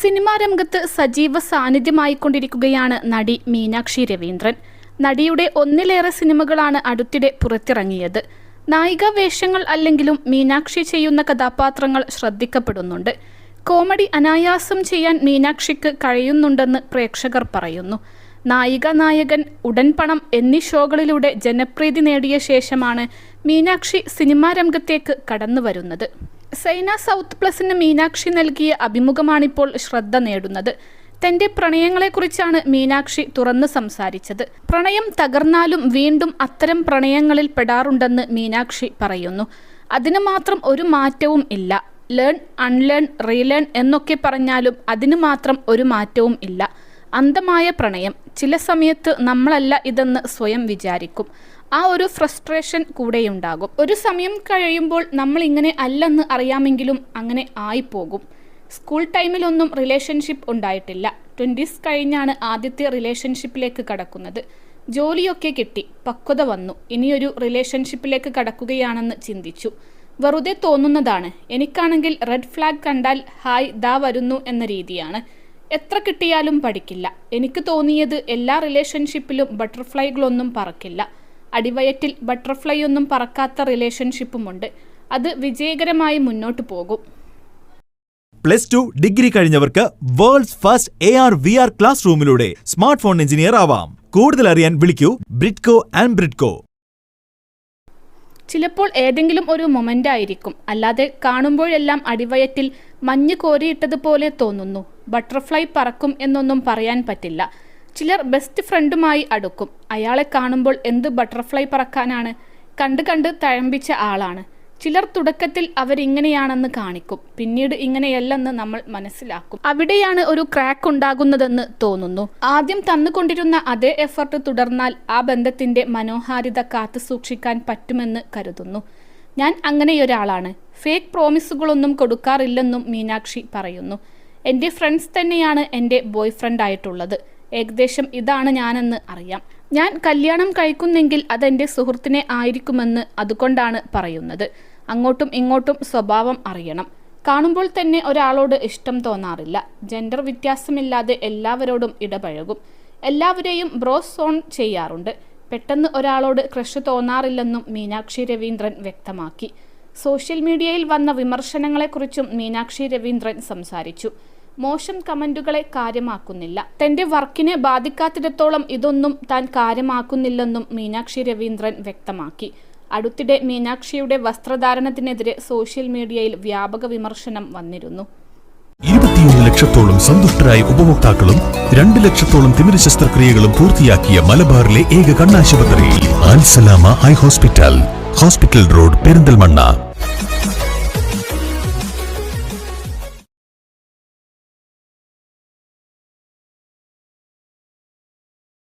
Cinema രംഗത്ത് സജീവ സാന്നിധ്യമായിക്കൊണ്ടിരിക്കുകയാണ് നടി മീനാക്ഷി രവീന്ദ്രൻ. നടിയുടെ ഒന്നിലേറെ സിനിമകളാണ് അടുത്തിടെ പുറത്തിറങ്ങിയത്. നായിക വേഷങ്ങൾ അല്ലെങ്കിലും മീനാക്ഷി ചെയ്യുന്ന കഥാപാത്രങ്ങൾ ശ്രദ്ധിക്കപ്പെടുന്നുണ്ട്. കോമഡി അനായാസം ചെയ്യാൻ മീനാക്ഷിക്ക് കഴിയുന്നുണ്ടെന്ന് പ്രേക്ഷകർ പറയുന്നു. നായിക നായകൻ ഉടൻ പണം എന്നീ ഷോകളിലൂടെ ജനപ്രീതി നേടിയ ശേഷമാണ് മീനാക്ഷി സിനിമാ രംഗത്തേക്ക് കടന്നു വരുന്നത് സൈന സൗത്ത് പ്ലസിന് മീനാക്ഷി നൽകിയ അഭിമുഖമാണിപ്പോൾ ശ്രദ്ധ നേടുന്നത്. തന്റെ പ്രണയങ്ങളെക്കുറിച്ചാണ് മീനാക്ഷി തുറന്ന് സംസാരിച്ചത്. പ്രണയം തകർന്നാലും വീണ്ടും അത്തരം പ്രണയങ്ങളിൽ പെടാറുണ്ടെന്ന് മീനാക്ഷി പറയുന്നു. അതിന് മാത്രം ഒരു മാറ്റവും ഇല്ല. ലേൺ അൺലേൺ റീലേൺ എന്നൊക്കെ പറഞ്ഞാലും അതിന് മാത്രം ഒരു മാറ്റവും ഇല്ല. അന്ധമായ പ്രണയം. ചില സമയത്ത് നമ്മളല്ല ഇതെന്ന് സ്വയം വിചാരിക്കും. ആ ഒരു ഫ്രസ്ട്രേഷൻ കൂടെയുണ്ടാകും. ഒരു സമയം കഴിയുമ്പോൾ നമ്മൾ ഇങ്ങനെ അല്ലെന്ന് അറിയാമെങ്കിലും അങ്ങനെ ആയിപ്പോകും. സ്കൂൾ ടൈമിലൊന്നും റിലേഷൻഷിപ്പ് ഉണ്ടായിട്ടില്ല. ട്വന്റീസ് കഴിഞ്ഞാണ് ആദ്യത്തെ റിലേഷൻഷിപ്പിലേക്ക് കടക്കുന്നത്. ജോലിയൊക്കെ കിട്ടി. പക്വത വന്നു. ഇനിയൊരു റിലേഷൻഷിപ്പിലേക്ക് കടക്കുകയാണെന്ന് ചിന്തിച്ചു. വെറുതെ തോന്നുന്നതാണ്. എനിക്കാണെങ്കിൽ റെഡ് ഫ്ലാഗ് കണ്ടാൽ ഹായ് ദാ വരുന്നു എന്ന രീതിയാണ്. എത്ര കിട്ടിയാലും പഠിക്കില്ല. എനിക്ക് തോന്നിയത് എല്ലാ റിലേഷൻഷിപ്പിലും ബട്ടർഫ്ലൈകളൊന്നും പറക്കില്ല. അടിവയറ്റിൽ ബട്ടർഫ്ലൈ ഒന്നും പറക്കാത്ത റിലേഷൻഷിപ്പുമുണ്ട് അത് വിജയകരമായി മുന്നോട്ട് പോകും. Plus two degree കഴിഞ്ഞവർക്ക് world's first A R V R class റൂമിലൂടെ smart phone engineer ആവാം. കൂടുതൽ അറിയാൻ വിളിക്കൂ ബ്രിഡ്കോ ആൻഡ് ബ്രിഡ്കോ ചിലപ്പോൾ ഏതെങ്കിലും ഒരു മൊമെന്റ് ആയിരിക്കും. അല്ലാതെ കാണുമ്പോഴെല്ലാം അടിവയറ്റിൽ മഞ്ഞ് കോരിയിട്ടതുപോലെ തോന്നുന്നു. ബട്ടർഫ്ലൈ പറക്കും എന്നൊന്നും പറയാൻ പറ്റില്ല. ചിലർ ബെസ്റ്റ് ഫ്രണ്ടുമായി അടുക്കും. അയാളെ കാണുമ്പോൾ എന്ത് ബട്ടർഫ്ലൈ പറക്കാനാണ്? കണ്ട് കണ്ട് തഴമ്പിച്ച ആളാണ്. ചിലർ തുടക്കത്തിൽ അവരിങ്ങനെയാണെന്ന് കാണിക്കും. പിന്നീട് ഇങ്ങനെയല്ലെന്ന് നമ്മൾ മനസ്സിലാക്കും. അവിടെയാണ് ഒരു ക്രാക്ക് ഉണ്ടാകുന്നതെന്ന് തോന്നുന്നു. ആദ്യം തന്നുകൊണ്ടിരുന്ന അതേ എഫർട്ട് തുടർന്നാൽ ആ ബന്ധത്തിന്റെ മനോഹാരിത കാത്തു സൂക്ഷിക്കാൻ പറ്റുമെന്ന് കരുതുന്നു. ഞാൻ അങ്ങനെയൊരാളാണ്. ഫേക്ക് പ്രോമിസുകളൊന്നും കൊടുക്കാറില്ലെന്നും മീനാക്ഷി പറയുന്നു. എന്റെ ഫ്രണ്ട്സ് തന്നെയാണ് എന്റെ ബോയ് ഫ്രണ്ട് ആയിട്ടുള്ളത്. ഏകദേശം ഇതാണ് ഞാനെന്ന് അറിയാം. ഞാൻ കല്യാണം കഴിക്കുന്നെങ്കിൽ അതെന്റെ സുഹൃത്തിനെ ആയിരിക്കുമെന്ന് അതുകൊണ്ടാണ് പറയുന്നത്. അങ്ങോട്ടും ഇങ്ങോട്ടും സ്വഭാവം അറിയണം. കാണുമ്പോൾ തന്നെ ഒരാളോട് ഇഷ്ടം തോന്നാറില്ല. ജെൻഡർ വ്യത്യാസമില്ലാതെ എല്ലാവരോടും ഇടപഴകും. എല്ലാവരെയും ബ്രോസ് സോൺ ചെയ്യാറുണ്ട്. പെട്ടെന്ന് ഒരാളോട് ക്രഷ് തോന്നാറില്ലെന്നും മീനാക്ഷി രവീന്ദ്രൻ വ്യക്തമാക്കി. സോഷ്യൽ മീഡിയയിൽ വന്ന വിമർശനങ്ങളെക്കുറിച്ചും മീനാക്ഷി രവീന്ദ്രൻ സംസാരിച്ചു. മോശം കമന്റുകളെ കാര്യമാക്കുന്നില്ല. തന്റെ വർക്കിനെ ബാധിക്കാത്തിടത്തോളം ഇതൊന്നും താൻ കാര്യമാക്കുന്നില്ലെന്നും മീനാക്ഷി രവീന്ദ്രൻ വ്യക്തമാക്കി. അടുത്തിടെ മീനാക്ഷിയുടെ വസ്ത്രധാരണത്തിനെതിരെ സോഷ്യൽ മീഡിയയിൽ വ്യാപക വിമർശനം വന്നിരുന്നു. ഇരുപത്തിയൊന്ന് ലക്ഷത്തോളം സന്തുഷ്ടരായ ഉപഭോക്താക്കളും രണ്ട് ലക്ഷത്തോളം തിമിര ശസ്ത്രക്രിയകളും പൂർത്തിയാക്കിയ മലബാറിലെ ഏക കണ്ണാശുപത്രി eye hospital hospital road Perinthalmanna.